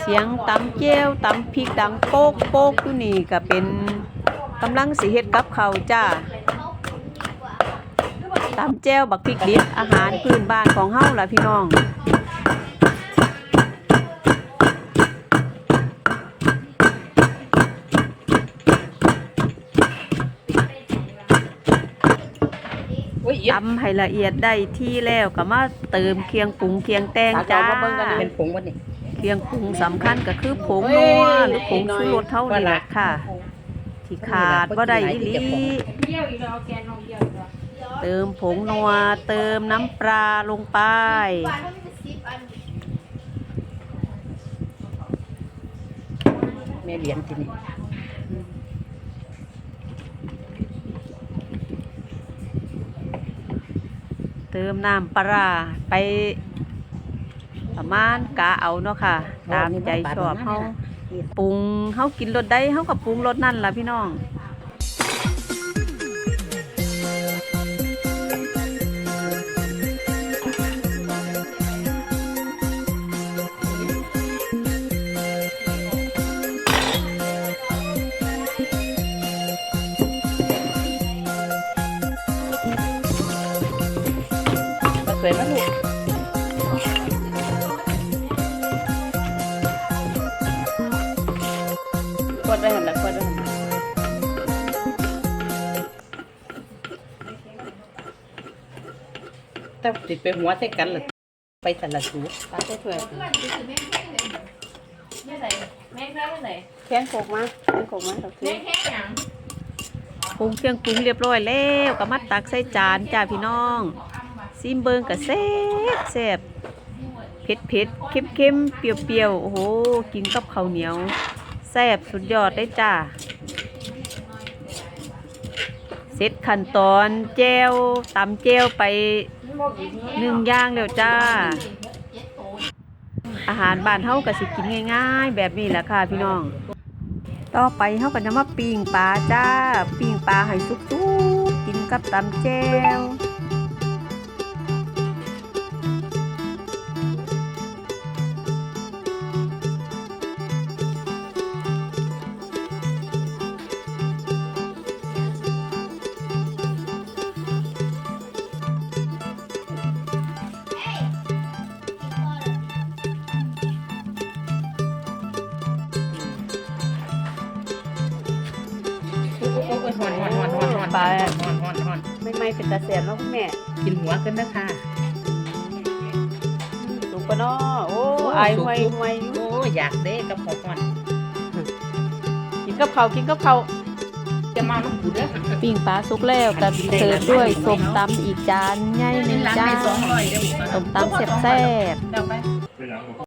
เสียงตำเจียวตำพริกดังโป๊กโป๊กอยู่นี่ก็เป็นกำลังสิเฮ็ดกับข้าวจ้าตำแจ้วบักพริกดิบอาหารพื้นบ้านของเฮาล่ะพี่น้องอุ้ยตำให้ละเอียดได้ที่แล้วก็มาเติมเคียงปรุงเคียงแตงจ้าเป็นผงวันนี้ เคียงปรุงสำคัญก็คือผงนัวหรือผงชูรสเท่านี้แหละค่ะ ที่ขาดก็ได้อีหลีเยี่ยวอีกแล้วเอาแกนลงเยี่ยวอีกแล้วเติมผงนัวเติมน้ำปลาลงไป แม่เหรียญที่นี่เติมน้ำปลาร้าไป ประมาณกะเอาเนาะค่ะ ตามใจชอบเฮาปรุงเฮากินรสใดเฮาก็ปรุงรสนั่นล่ะพี่น้องสวยมาลูก กดได้หันละกดได้หันแต่ติดไปหัวใส่กันหรือไปสันละสูปลาใส่ถ้วยไม่ใส่แม่งแค่ไหนแข้งโขกมาแข้งโขกมาดอกแม่ซี่งแค่หยังปรุงเครื่องปรุงเรียบร้อยแล้วก็มาตักใส่จานจ้าพี่น้องซิมเบิงก็แซ่บแซ่บเผ็ดเผ็ดเค็มเค็มเปรี้ยวเปรี้ยวโอ้โหกินกับข้าวเหนียว แซ่บสุดยอดได้จ้าเสร็จขั้นตอนแจวตำแจวไปหนึ่งย่างแล้วจ้า อาหารบ้านเฮาก็สิกินง่ายๆ แบบนี้แหละค่ะพี่น้อง ต่อไปเฮาก็จะมาปิ้งปลาจ้าปิ้งปลาให้สุกๆกินกับตำแจ่ว อนหอนหอนหอนหอนหอนไม่ไม่เป็นตาแสบเนาะคุณแม่กินหัวกันนะค่ะสุกปะเนาะโอ้อายห่วยห่วยอยู่โอ้อยากเด้กับหอนกินกับข้าวกินกับข้าวจะมาน้องกูเด้อปิ้งปลาสุกแล้วก็เสิร์ฟด้วยส้มตำอีกจานใหญ่หนึ่งร้านจ้าไม่สองร้อยเด้อส้มตำแซ่บๆเดี๋ยวไป